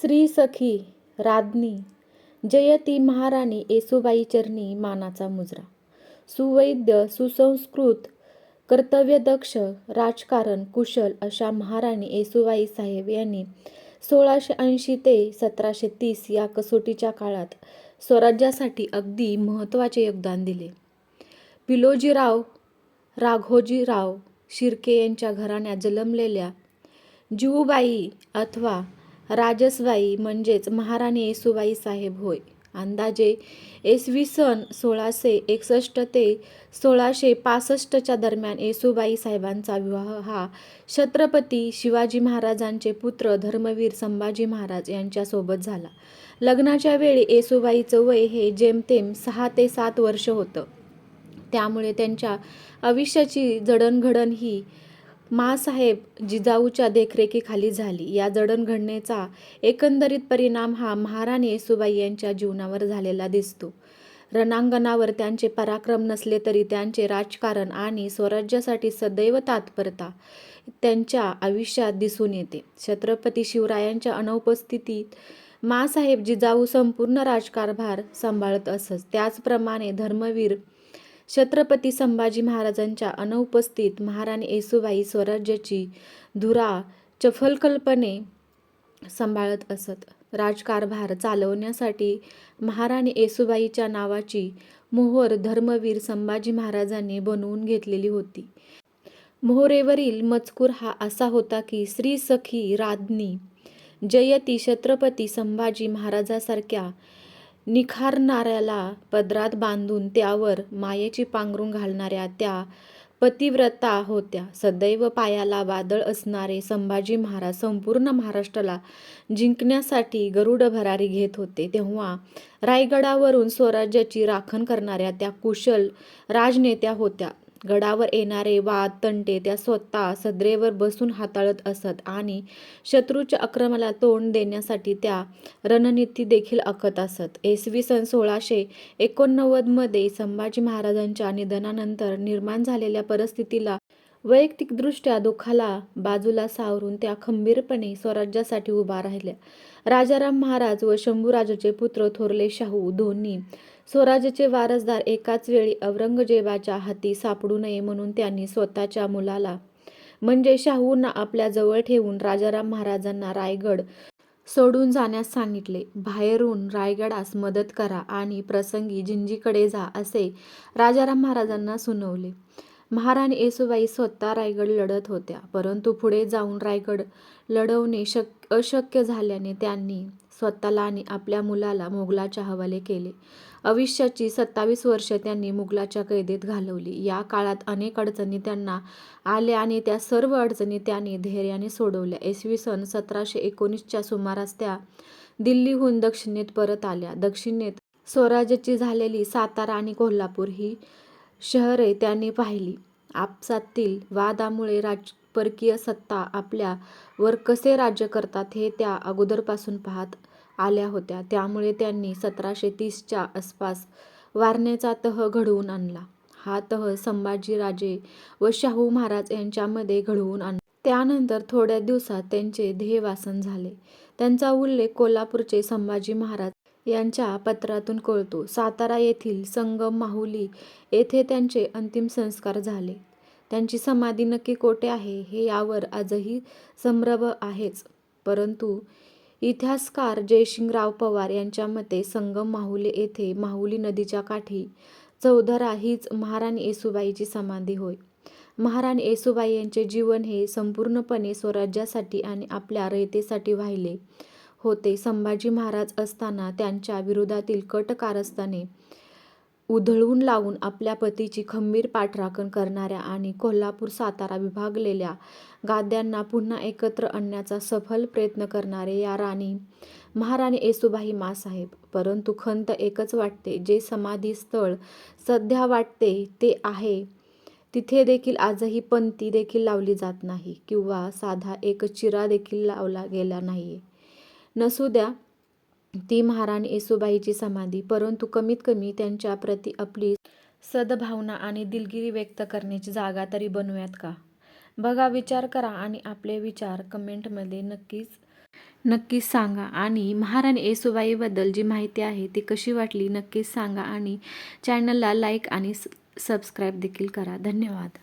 श्री सखी राज्ञी जयती महाराणी येसुबाई चरणी मानाचा मुजरा सुवैद्य सुसंस्कृत कर्तव्यदक्ष राजकारण कुशल अशा महाराणी येसुबाई साहेब यांनी सोळाशे ऐंशी ते सतराशे तीस या कसोटीच्या काळात स्वराज्यासाठी अगदी महत्त्वाचे योगदान दिले. पिलोजीराव राघोजीराव शिर्के यांच्या घराण्यात जन्मलेल्या जिवूबाई अथवा राजसबाई म्हणजेच महाराणी येसुबाई साहेब होय. अंदाजे इसवी सन सोळाशे एकसष्ट ते सोळाशे पासष्टच्या दरम्यान येसुबाई साहेबांचा विवाह हा छत्रपती शिवाजी महाराजांचे पुत्र धर्मवीर संभाजी महाराज यांच्यासोबत झाला. लग्नाच्या वेळी येसुबाईचं वय हे जेमतेम सहा ते सात वर्ष होतं. त्यामुळे त्यांच्या आयुष्याची जडणघडण ही माँसाहेब जिजाऊच्या देखरेखीखाली झाली. या जडणघडणेचा एकंदरीत परिणाम हा महाराणी येसुबाई यांच्या जीवनावर झालेला दिसतो. रणांगणावर त्यांचे पराक्रम नसले तरी त्यांचे राजकारण आणि स्वराज्यासाठी सदैव तात्परता त्यांच्या आयुष्यात दिसून येते. छत्रपती शिवरायांच्या अनुपस्थितीत माँसाहेब जिजाऊ संपूर्ण राजकारभार सांभाळत असत. त्याचप्रमाणे धर्मवीर छत्रपती संभाजी महाराजांच्या अनुपस्थित महाराणी येसुबाई स्वराज्याची धुरा चफलकल्पने सांभाळत असत. राजकारभार चालवण्यासाठी महाराणी येसुबाईच्या नावाची मोहोर धर्मवीर संभाजी महाराजांनी बनवून घेतलेली होती. मोहरेवरील मजकूर हा असा होता की श्री सखी राज्ञी जयती छत्रपती संभाजी महाराजांसारख्या निखारणाऱ्याला पदरात बांधून त्यावर मायेची पांघरूण घालणाऱ्या त्या पतिव्रता होत्या. सदैव पायाला वादळ असणारे संभाजी महाराज संपूर्ण महाराष्ट्राला जिंकण्यासाठी गरुड भरारी घेत होते तेव्हा रायगडावरून स्वराज्याची राखण करणाऱ्या त्या कुशल राजनेत्या होत्या. गडावर येणारे वाद तंटे त्या स्वतः सदरेवर बसून हाताळत असत आणि शत्रूच्या आक्रमणाला तोंड देण्यासाठी त्या रणनीती देखील आखत असत. इसवी सन सोळाशे एकोणनव्वदमध्ये संभाजी महाराजांच्या निधनानंतर निर्माण झालेल्या परिस्थितीला वैयक्तिकदृष्ट्या दुःखाला बाजूला सावरून त्या खंबीरपणे स्वराज्यासाठी उभा राहिल्या. राजाराम महाराज व शंभूराजांचे पुत्र थोरले शाहू दोन्ही स्वराज्याचे वारसदार एकाच वेळी औरंगजेबाच्या हाती सापडू नये म्हणून त्यांनी स्वतःच्या मुलाला म्हणजे शाहूंना आपल्या जवळ ठेवून राजाराम महाराजांना रायगड सोडून जाण्यास सांगितले. बाहेरून रायगडास मदत करा आणि प्रसंगी जिंजीकडे जा असे राजाराम महाराजांना सुनावले. महाराणी येसुबाई स्वतः रायगड लढत होत्या. परंतु पुढे जाऊन रायगड लढवणे अशक्य झाल्याने त्यांनी स्वतःला आणि आपल्या मुलाला मोगलांच्या हवाले केले. आयुष्याची सत्तावीस वर्ष त्यांनी मुघलाच्या कैदेत घालवली. या काळात अनेक अडचणी त्यांना आल्या आणि त्या सर्व अडचणी त्यांनी धैर्याने सोडवल्या. इसवी सन सतराशे एकोणीसच्या सुमारास त्या दिल्लीहून दक्षिणेत परत आल्या. दक्षिणेत स्वराज्याची झालेली सातारा आणि कोल्हापूर ही शहरे त्यांनी पाहिली. आपसातील वादामुळे परकीय सत्ता आपल्या वर कसे राज्य करतात हे त्या अगोदरपासून पाहत आल्या होत्या. त्यामुळे त्यांनी सतराशे तीस च्या आसपास वारणेचा तह घडवून आणला. हा तह संभाजीराजे व शाहू महाराज यांच्यामध्ये घडवून आणला. त्यानंतर थोड्याच दिवसात त्यांचे ध्येयवासन झाले. त्यांचा उल्लेख कोल्हापूरचे संभाजी महाराज यांच्या पत्रातून कळतो. सातारा येथील संगम माहुली येथे त्यांचे अंतिम संस्कार झाले. त्यांची समाधी नक्की कोठे आहे हे यावर आजही संभ्रम आहेच. परंतु इतिहासकार जयसिंगराव पवार यांच्या मते संगम माहुली येथे माहुली नदीच्या काठी चौधरा हीच महाराणी येसुबाईची समाधी होय. महाराणी येसुबाई यांचे जीवन हे संपूर्णपणे स्वराज्यासाठी आणि आपल्या रयतेसाठी वाहिले होते. संभाजी महाराज असताना त्यांच्या विरोधातील कट कारस्थाने उधळून लावून आपल्या पतीची खंबीर पाठराखण करणाऱ्या आणि कोल्हापूर सातारा विभागलेल्या गाद्यांना पुन्हा एकत्र आणण्याचा सफल प्रयत्न करणारे या राणी महाराणी येसुबाई मासाहेब परंतु खंत एकच वाटते जे समाधी स्थळ सध्या वाटते ते आहे तिथे देखील आजही पंथी देखील लावली जात नाही किंवा साधा एक चिरा देखील लावला गेला नाहीये. नसू द्या. ती महाराणी येसुबाईची समाधी परंतु कमीत कमी त्यांच्या प्रति आपली सद्भावना आणि दिलगिरी व्यक्त करण्याची जागा तरी बनवूयात का? बघा विचार करा आणि आपले विचार कमेंटमध्ये नक्कीच नक्कीच सांगा. आणि महाराणी येसुबाईबद्दल जी माहिती आहे ती कशी वाटली नक्कीच सांगा आणि चॅनलला लाईक आणि स सबस्क्राईब देखील करा. धन्यवाद.